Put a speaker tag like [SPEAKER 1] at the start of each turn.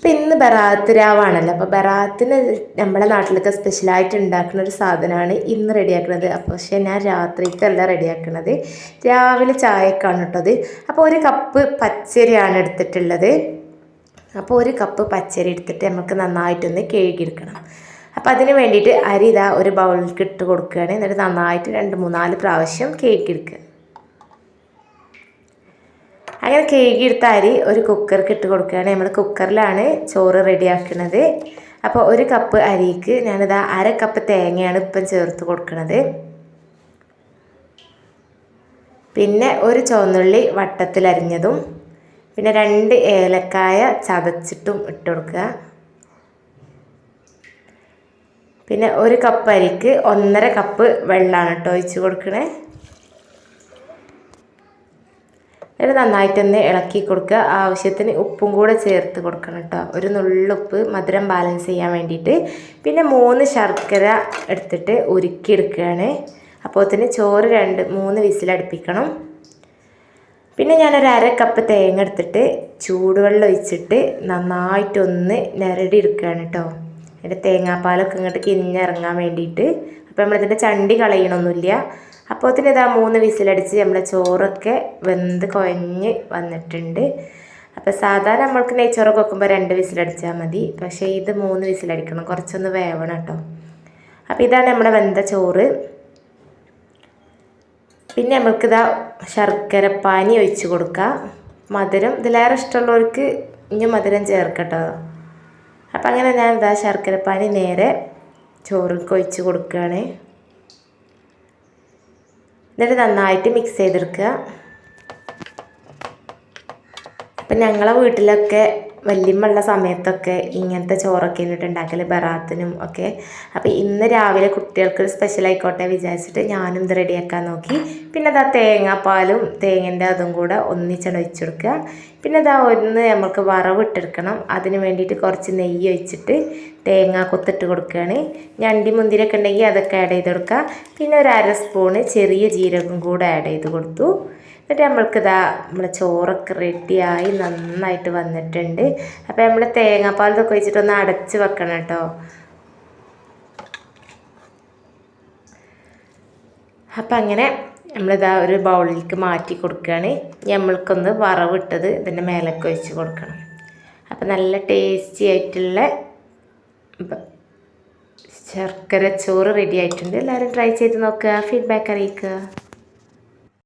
[SPEAKER 1] അപ്പം ഇന്ന് ബറാത്ത് രാവാണല്ലോ. അപ്പോൾ ബറാത്തിന് നമ്മുടെ നാട്ടിലൊക്കെ സ്പെഷ്യലായിട്ട് ഉണ്ടാക്കുന്ന ഒരു സാധനമാണ് ഇന്ന് റെഡിയാക്കുന്നത്. അപ്പോൾ പക്ഷേ ഞാൻ രാത്രിക്കല്ല റെഡിയാക്കുന്നത് രാവിലെ ചായക്കാണ് കേട്ടത് അപ്പോൾ ഒരു കപ്പ് പച്ചരിയാണ് എടുത്തിട്ടുള്ളത്. അപ്പോൾ ഒരു കപ്പ് പച്ചരി എടുത്തിട്ട് നമുക്ക് നന്നായിട്ടൊന്ന് കഴുകിയെടുക്കണം. അപ്പോൾ അതിന് വേണ്ടിയിട്ട് അരി ഇതാ ഒരു ബൗളിൽ ഇട്ട് കൊടുക്കുകയാണ്. എന്നിട്ട് നന്നായിട്ട് രണ്ട് മൂന്നാൽ പ്രാവശ്യം കേക്കെടുക്കുക അങ്ങനെ കഴുകിയെടുത്ത അരി ഒരു കുക്കർക്ക് ഇട്ട് കൊടുക്കുകയാണ്. നമ്മൾ കുക്കറിലാണ് ചോറ് റെഡിയാക്കുന്നത്. അപ്പോൾ ഒരു കപ്പ് അരിക്ക് ഞാനിതാ അര കപ്പ് തേങ്ങയാണ് ഇപ്പം ചേർത്ത് കൊടുക്കുന്നത് പിന്നെ ഒരു ചുവന്നുള്ളി വട്ടത്തിലരിഞ്ഞതും പിന്നെ രണ്ട് ഏലക്കായ ചതച്ചിട്ടും ഇട്ട് കൊടുക്കുക. പിന്നെ ഒരു കപ്പ് അരിക്ക് ഒന്നര കപ്പ് വെള്ളമാണ് കേട്ടോ ഒഴിച്ച് കൊടുക്കണേ. എന്നിട്ട് നന്നായിട്ടൊന്ന് ഇളക്കി കൊടുക്കുക. ആവശ്യത്തിന് ഉപ്പും കൂടെ ചേർത്ത് കൊടുക്കണം കേട്ടോ. ഒരു നുള്ളുപ്പ് മധുരം ബാലൻസ് ചെയ്യാൻ വേണ്ടിയിട്ട്. പിന്നെ മൂന്ന് ശർക്കര എടുത്തിട്ട് ഉരുക്കിയെടുക്കുകയാണ്. അപ്പോൾ തന്നെ ചോറ് രണ്ട് മൂന്ന് വിസിലടുപ്പിക്കണം പിന്നെ ഞാനൊരു അര കപ്പ് തേങ്ങ എടുത്തിട്ട് ചൂടുവെള്ളം ഒഴിച്ചിട്ട് നന്നായിട്ടൊന്ന് ഞരടി എടുക്കുകയാണ് കേട്ടോ. അതിന്റെ തേങ്ങാപ്പാലൊക്കെ ഇങ്ങോട്ട് കിഞ്ഞിറങ്ങാൻ വേണ്ടിയിട്ട്. അപ്പോൾ നമ്മളിതിന്റെ ചണ്ടി കളയണമൊന്നുമില്ല അപ്പോൾ തന്നെ ഇതാ മൂന്ന് വിസിലടിച്ച് നമ്മളെ ചോറൊക്കെ വെന്ത് കുഴഞ്ഞ് വന്നിട്ടുണ്ട്. അപ്പോൾ സാധാരണ നമ്മൾക്ക് നെയ്ച്ചോറൊക്കെ വെക്കുമ്പോൾ രണ്ട് വിസിലടിച്ചാൽ മതി. പക്ഷേ ഇത് മൂന്ന് വിസിലടിക്കണം. കുറച്ചൊന്ന് വേവണം കേട്ടോ. അപ്പോൾ ഇതാണ് നമ്മുടെ വെന്ത ചോറ്. പിന്നെ നമുക്കിതാ ശർക്കരപ്പാനി ഒഴിച്ച് കൊടുക്കാം. മധുരം ഇതിലേറെ ഇഷ്ടമുള്ളവർക്ക് ഇനി മധുരം ചേർക്കട്ടോ. അപ്പം അങ്ങനെ ഞാൻ എന്താ ശർക്കരപ്പാനി നേരെ ചോറിലേക്ക് ഒഴിച്ച് കൊടുക്കുകയാണ്. എന്നിട്ട് നന്നായിട്ട് മിക്സ് ചെയ്തെടുക്കുക. അപ്പം ഞങ്ങളെ വീട്ടിലൊക്കെ വല്യമ്മയുള്ള സമയത്തൊക്കെ ഇങ്ങനത്തെ ചോറൊക്കെ എന്നിട്ട് ഉണ്ടാക്കൽ ബറാത്തിനും ഒക്കെ. അപ്പോൾ ഇന്ന് രാവിലെ കുട്ടികൾക്ക് സ്പെഷ്യൽ ആയിക്കോട്ടെ വിചാരിച്ചിട്ട് ഞാനും ഇത് റെഡിയാക്കാൻ നോക്കി. പിന്നെ അതാ തേങ്ങാപ്പാലും തേങ്ങന്റെ അതും കൂടെ ഒന്നിച്ചാണ് ഒഴിച്ചു കൊടുക്കുക. പിന്നെ അതാ ഒന്ന് നമുക്ക് വറവിട്ടെടുക്കണം അതിന് വേണ്ടിയിട്ട് കുറച്ച് നെയ്യ് ഒഴിച്ചിട്ട് തേങ്ങ കൊത്തിട്ട് കൊടുക്കുകയാണ്. ഞണ്ടി മുന്തിരിയൊക്കെ ഉണ്ടെങ്കിൽ അതൊക്കെ ആഡ് ചെയ്ത് കൊടുക്കുക. പിന്നെ ഒരു അര സ്പൂണ് ചെറിയ ജീരകം കൂടെ ആഡ് ചെയ്ത് കൊടുത്തു. എന്നിട്ട് നമ്മൾക്കിതാ നമ്മുടെ ചോറൊക്കെ റെഡിയായി നന്നായിട്ട് വന്നിട്ടുണ്ട്. അപ്പോൾ നമ്മൾ തേങ്ങാപ്പാൽ തേങ്ങാപ്പാലൊക്കെ ഒഴിച്ചിട്ടൊന്ന് അടച്ച് വെക്കണം കേട്ടോ. അപ്പം അങ്ങനെ നമ്മളിതാ ഒരു ബൗളിലേക്ക് മാറ്റി കൊടുക്കുകയാണ്. നമ്മൾക്കൊന്ന് വറവിട്ടത് ഇതിന്റെ മേലൊക്കെ ഒഴിച്ച് കൊടുക്കണം. അപ്പം നല്ല ടേസ്റ്റി ആയിട്ടുള്ള ശർക്കര ചോറ് റെഡി ആയിട്ടുണ്ട്. എല്ലാവരും ട്രൈ ചെയ്ത് നോക്കുക. ഫീഡ്ബാക്ക് അറിയിക്കുക.